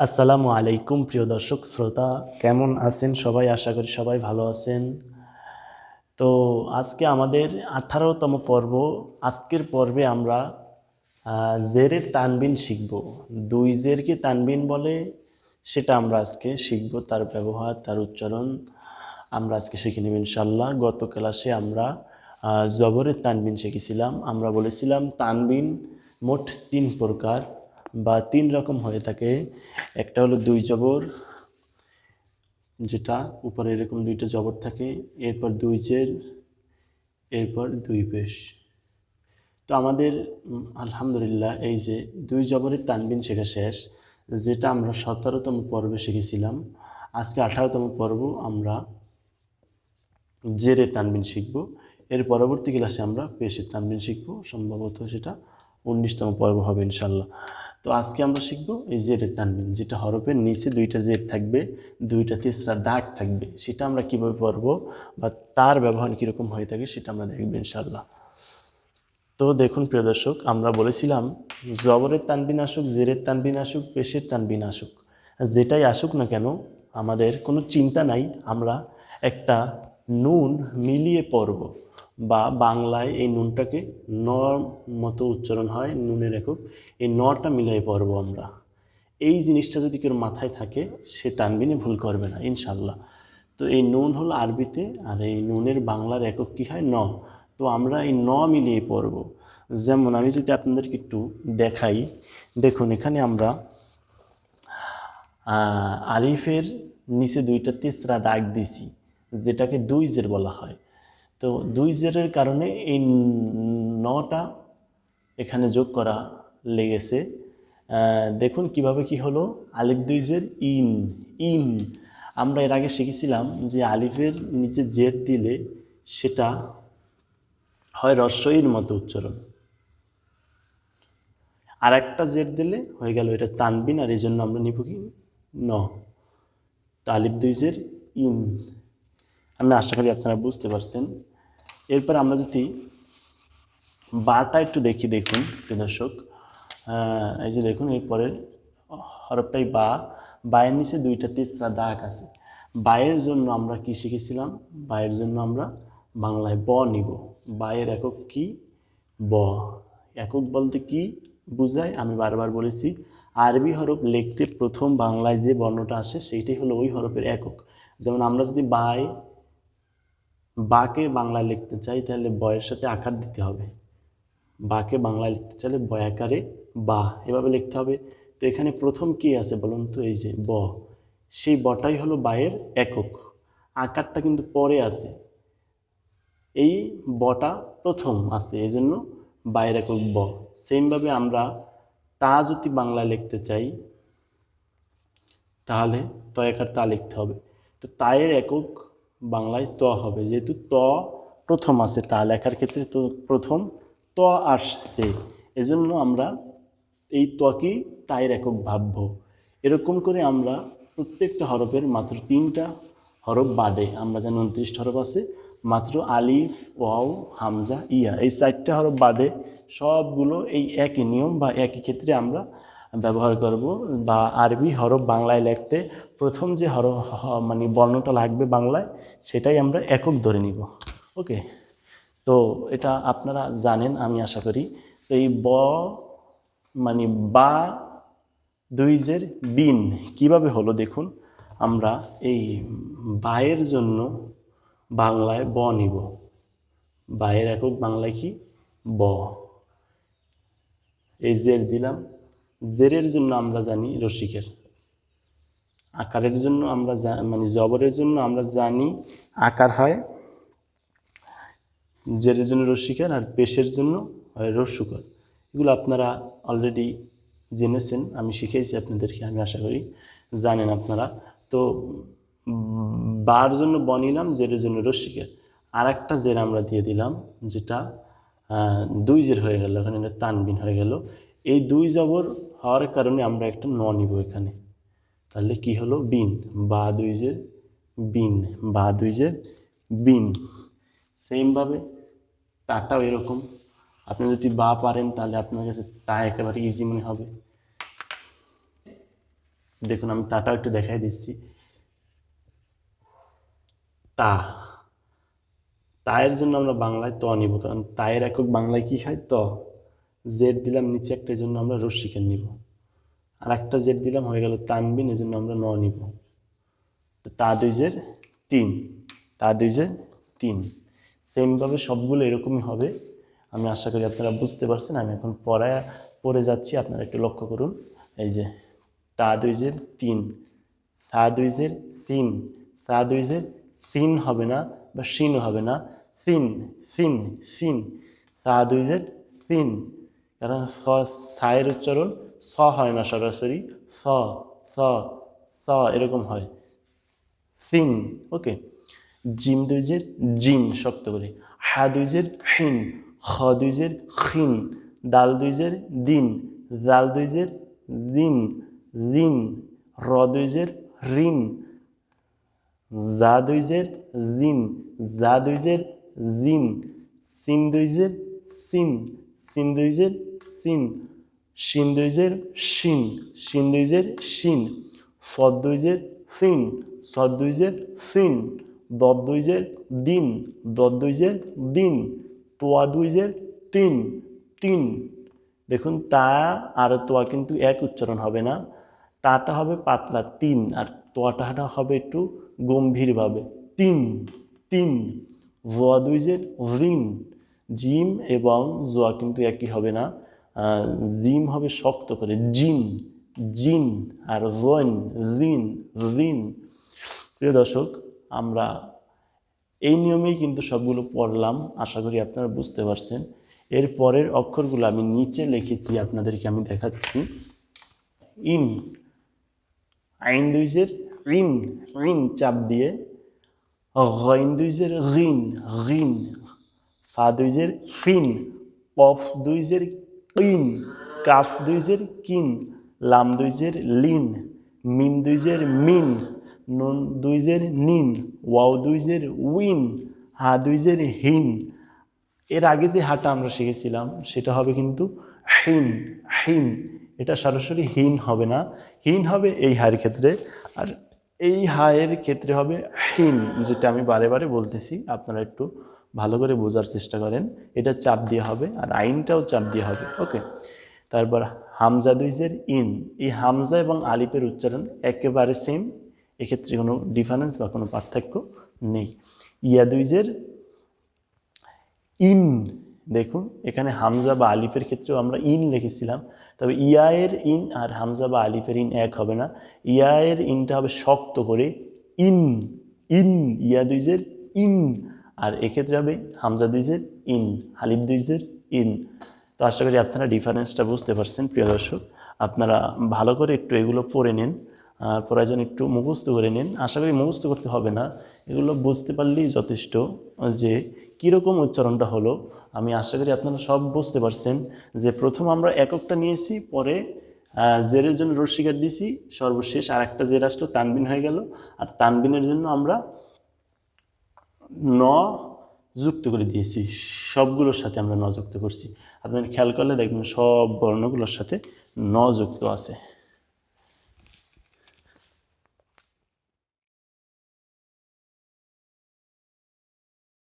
আসসালামু আলাইকুম, প্রিয় দর্শক, শ্রোতা, কেমন আছেন সবাই? আশা করি সবাই ভালো আছেন। তো আজকে আমাদের আঠারোতম পর্ব। আজকের পর্বে আমরা জেরের তানবিন শিখব। দুই জেরকে তানবিন বলে? সেটা আমরা আজকে শিখব, তার ব্যবহার, তার উচ্চারণ আমরা আজকে শিখে নেব ইনশাল্লাহ গত ক্লাসে আমরা জবরের তানবিন শিখেছিলাম। আমরা বলেছিলাম তানবিন মোট তিন প্রকার। বা তিন রকম হয়ে থাকে। একটা হলো দুই জবর, যেটা উপরে এরকম দুইটা জবর থাকে, এরপর দুই জের, এরপর দুই পেশ। তো আমাদের আলহামদুলিল্লাহ এই যে দুই জবরের তানবিন শেখা শেষ, যেটা আমরা সতেরোতম পর্বে শিখেছিলাম, আজকে আঠারোতম পর্ব আমরা জেরে তানবিন শিখব। এর পরবর্তী ক্লাসে আমরা পেশের তানবিন শিখব, সম্ভবত সেটা উনিশতম পর্ব হবে ইনশাল্লাহ তো আজকে আমরা শিখব এই জেরের তানবিন, যেটা হরফের নিচে দুইটা জের থাকবে, দুইটা তেসরা দাগ থাকবে। সেটা আমরা কীভাবে পড়ব বা তার ব্যবহার কীরকম হয়ে থাকে সেটা আমরা দেখব ইনশাল্লাহ তো দেখুন প্রিয় দর্শক, আমরা বলেছিলাম, জবরের তানবিন আসুক জেরের তানবিন আসুক, পেশের তানবিন আসুক, যেটাই আসুক না কেন, আমাদের কোনো চিন্তা নাই, আমরা একটা নুন মিলিয়ে পড়ব। বা বাংলায় এই নুনটাকে ন মতো উচ্চারণ হয় নুনের একক। এই নটা মিলিয়ে পড়ব আমরা। এই জিনিসটা যদি কেউ মাথায় থাকে সে তানবিনে ভুল করবে না ইনশাল্লাহ তো এই নুন হলো আরবিতে আর এই নুনের বাংলার একক কী হয়? ন। তো আমরা এই ন মিলিয়ে পড়ব। যেমন আমি যদি আপনাদেরকে একটু দেখাই দেখুন এখানে আমরা আহ, আলিফের নিচে দুইটা তেসরা দাগ দিছি যেটাকে দুই জের বলা হয়। তো দুই জেরের কারণে এই নটা এখানে যোগ করা লেগেছে। দেখুন কীভাবে কি হলো। আলিফ দুই জের, ইন ইন। আমরা এর আগে শিখেছিলাম যে আলিফের নিচে জের দিলে সেটা হয় রস্বইর মতো উচ্চারণ। আর একটা জের দিলে হয়ে গেল এটা তানবিন, আর এই জন্য আমরা নিব কি ন। তো আলিফ দুই জের, ইন। আমি আশা করি আপনারা বুঝতে পারছেন। এরপর আমরা যদি বাটা একটু দেখি, দেখুন দর্শক। এই যে দেখুন এরপরে হরফটাই বা। বায়ের নিচে দুইটা তেসরা দাগ আছে। বায়ের জন্য আমরা কি শিখেছিলাম? বায়ের জন্য আমরা বাংলায় ব নিব। বায়ের একক কি? ব। একক বলতে কি বুঝায়? আমি বারবার বলেছি, আরবি হরফ লিখতে প্রথম বাংলায় যে বর্ণটা আসে, সেইটাই হলো ওই হরফের একক। যেমন আমরা যদি বায় বাকে বাংলায় লিখতে চাই, তাহলে বয়ের সাথে আকার দিতে হবে। বাকে বাংলায় লিখতে চাইলে বয়াকারে বা এভাবে লিখতে হবে। তো এখানে প্রথম কি আছে বলুন তো? এই যে ব। সেই বটাই হলো বায়ের একক। আকারটা কিন্তু পরে আছে। এই বটা প্রথম আছে এই জন্য বায়ের একক ব। সেমভাবে আমরা তা যদি বাংলায় লিখতে চাই, তাহলে ত একার তা লিখতে হবে। তো তায়ের একক বাংলায় ত হবে। যেহেতু ত প্রথম আছে, তা লেখার ক্ষেত্রে তো প্রথম ত আসছে। এজন্য আমরা এই ত্বকই তায়ের একক ভাবব। এরকম করে আমরা প্রত্যেকটা হরফের মাত্র তিনটা হরফ বাদে। আমরা যেন উনত্রিশটা হরফ আছে, মাত্র আলিফ, ওয়াও, হামজা, ইয়া। এই চারটে হরফ বাদে সবগুলো এই একই নিয়ম বা একই ক্ষেত্রে আমরা ব্যবহার করব বা আরবি হরফ বাংলায় লিখতে। প্রথম যে হরফ মানে বর্ণটা লাগবে বাংলায়, সেটাই আমরা একক ধরে নিব। ওকে? তো এটা আপনারা জানেন, আমি আশা করি। তো এই ব মানে বা দুইজের বিন কীভাবে হলো দেখুন, আমরা এই বায়ের জন্য বাংলায় ব নিব। বায়ের একক বাংলায় কি? ব। এই জের দিলাম। জেরের জন্য আমরা জানি রসিকের। আকারের জন্য আমরা মানে জবরের জন্য আমরা জানি আকার হয় জেরের জন্য রস্যিকার আর পেশের জন্য হয় রস্যুকর এগুলো আপনারা অলরেডি জেনেছেন, আমি শিখেছি আপনাদেরকে, আমি আশা করি জানেন আপনারা। তো বার জন্য বনিলাম জেরের জন্য রস্যিকের আর একটা জের আমরা দিয়ে দিলাম, যেটা দুই জের হয়ে গেল, এখানে তানবিন হয়ে গেল। এই দুই জবর হওয়ার কারণে আমরা একটা ন নিব এখানে। তাহলে কি হলো? বিন। বা দুই জের বিন। বা দুই জের বিন। সেমভাবে তাটাও এরকম। আপনি যদি বা পারেন, তাহলে আপনার কাছে তা একেবারে ইজি মনে হবে। দেখুন, আমি তাটাও একটু দেখাই দিচ্ছি। তা। তায়ের জন্য আমরা বাংলায় ত নিব। কারণ তায়ের একক বাংলায় কি হয় ত। জেড দিলাম নিচে একটা এই জন্য আমরা রস্যিকের নিব? আর একটা জেড দিলাম, হয়ে গেল তানবিন এই জন্য আমরা ন নিব। তো তা দুই জের তিন। তা দুই জের তিন। সেমভাবে সবগুলো এরকমই হবে। আমি আশা করি আপনারা বুঝতে পারছেন। আমি এখন পড়ায়, পড়ে যাচ্ছি। আপনারা একটু লক্ষ্য করুন। এই যে তা দুই জের তিন। তা দুই জের তিন। তা দুই জের সিন হবে না বা শিনও হবে না। সিন সিন সিন। তা দুই জের সিন কারণ স, সায়ের উচ্চারণ, স হয় না সরাসরি, স স স এরকম হয়। সিন ওকে। জিম দুইজের জিন শক্ত করে। হা দুইজের হিন, খ দুইজের খিন, দাল দুইজের দিন, জাল দুইজের জিন জিন, র দুইজের রিন জা দুইজের জিন, জা দুইজের জিন, সিন দুইজের সিন সিন দুইজের সিন শিন দুইজের শিন শিন দুইজের শিন সদ দুইজের ফিন সদ দুইজের ফিন দদ দুইজের দিন দদ দুইজের দিন তোয়া দুইজের তিন তিন দেখুন তা আর তোয়া কিন্তু এক উচ্চারণ হবে না তাটা হবে পাতলা তিন আর তোয়াটাটা হবে একটু গম্ভীরভাবে তিন তিন জোয়া দুইজের রিন জিম এবং জোয়া কিন্তু একই হবে না। জিম হবে শক্ত করে। জিন জিন আর রন জিন রিন। প্রিয় দর্শক, আমরা এই নিয়মেই কিন্তু সবগুলো পড়লাম। আশা করি আপনারা বুঝতে পারছেন। এর পরের অক্ষরগুলো আমি নিচে লিখেছি, আপনাদেরকে আমি দেখাচ্ছি। ইন, আইন দুইজের রিন রিন চাপ দিয়ে। গইন দুইজের রিন রিন। ফা দুইজের ফিন কফ দুইজের কিন কাফ দুইজের কিন লাম দুইজের লিন, মিম দুইজের মিন, নুন দুইজের নিন, ওয়াও দুইজের উইন, হা দুইজের হিন। এর আগে যে হাটা আমরা শিখেছিলাম, সেটা হবে কিন্তু হিন হিন। এটা সরাসরি হিন হবে না। হিন হবে এই হায়ের ক্ষেত্রে, আর এই হায়ের ক্ষেত্রে হবে হিন, যেটা আমি বারে বারে বলতেছি। আপনারা একটু ভালো করে বোঝার চেষ্টা করেন। এটা চাপ দিয়ে হবে আর আইনটাও চাপ দিয়ে হবে, ওকে? তারপর হামজা দুইজের ইন, এই হামজা এবং আলিফের উচ্চারণ একেবারে সেম এক্ষেত্রে কোনো ডিফারেন্স বা কোনো পার্থক্য নেই। ইয়া দুইজের ইন, দেখুন, এখানে হামজা বা আলিফের ক্ষেত্রেও আমরা ইন লিখেছিলাম, তবে ইয়ায়ের ইন আর হামজা বা আলিফের ইন এক হবে না। ইয়ায়ের ইনটা হবে শক্ত করে ইন ইন, ইয়া দুইজের ইন। আর এক্ষেত্রে হবে হামজা দুইজের ইন হালিফ দুইজের ইন। তো আশা করি আপনারা ডিফারেন্সটা বুঝতে পারছেন, প্রিয় দর্শক। আপনারা ভালো করে একটু এগুলো পড়ে নিন প্রয়োজন একটু মুখস্থ করে নিন। আশা করি মুখস্থ করতে হবে না। এগুলো বুঝতে পারলেই যথেষ্ট যে কীরকম উচ্চারণটা হলো। আমি আশা করি আপনারা সব বুঝতে পারছেন যে প্রথম আমরা এককটা নিয়েছি, পরে জেরের জন্য রস্বীকার দিয়েছি সর্বশেষ আর একটা জের আসলো, তানবিন হয়ে গেল। আর তানবিনের জন্য আমরা ন যুক্ত করে দিয়েছি। সবগুলোর সাথে আমরা ন যুক্ত করছি। আপনারা খেয়াল করলে দেখবেন সব বর্ণগুলোর সাথে ন যুক্ত আছে।